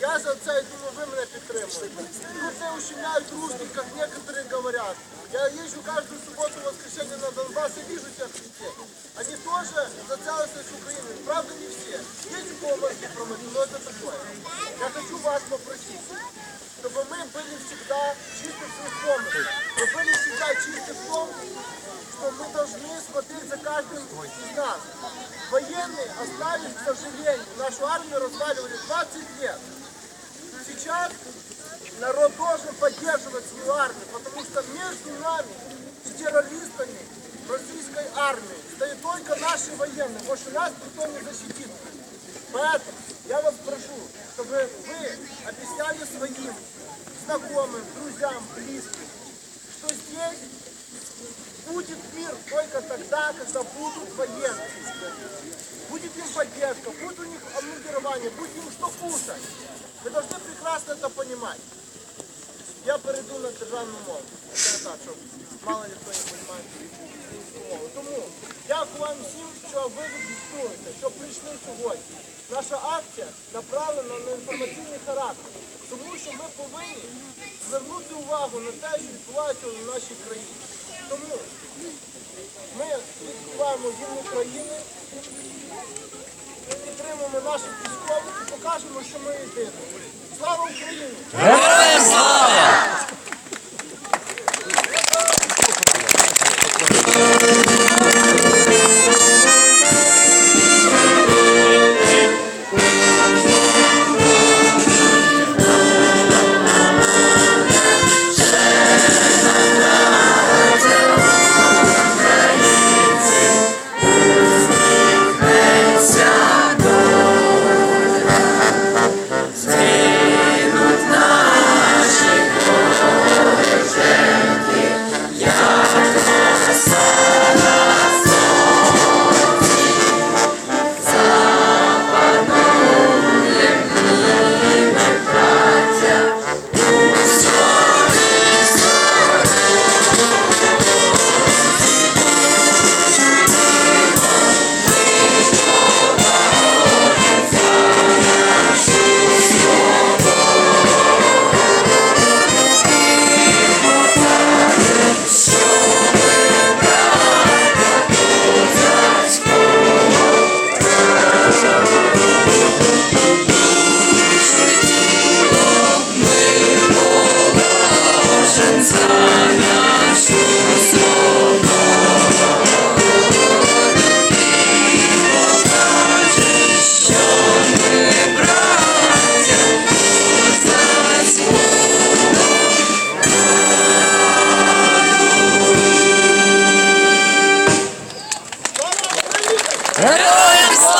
Я за це, думаю, ви мене підтримуєте. Тут не ущемляют русских, как некоторые говорят. Я езжу каждую субботу, воскресенье на Донбасс и вижу тех людей. Они тоже за целостность Украины. Правда, не все. Есть у кого мозги промыты, но это такое. Я хочу вас попросить, чтобы мы были всегда чисты в своих помыслах. Мы были всегда чисты в том, что мы смотреть за каждым из нас. Военные оставили, к сожалению, нашу армию разваливали 20 лет. Сейчас народ должен поддерживать свою армию, потому что между нами и террористами российской армии стоит только наши военные, больше нас никто не защитит. Поэтому я вас прошу, чтобы вы объясняли своим знакомым, друзьям, близким, что здесь будет мир только тогда, когда будут военные. Будет им поддержка, будет у них обмундирование, будет им что кушать. Вы должны прекрасно это понимать. Я перейду на державну мову. Це так, щоб мало ли хто не розуміє українську мову. Тому дякую вам всім, що ви відгукнулися, що прийшли сьогодні. Наша акція направлена на інформаційний характер, тому що ми повинні звернути увагу на те, що відбувається в нашій країні. Тому ми відбуваємо гімн України, підтримуємо наших військових і покажемо, що ми єдині. Слава Україні! Yes.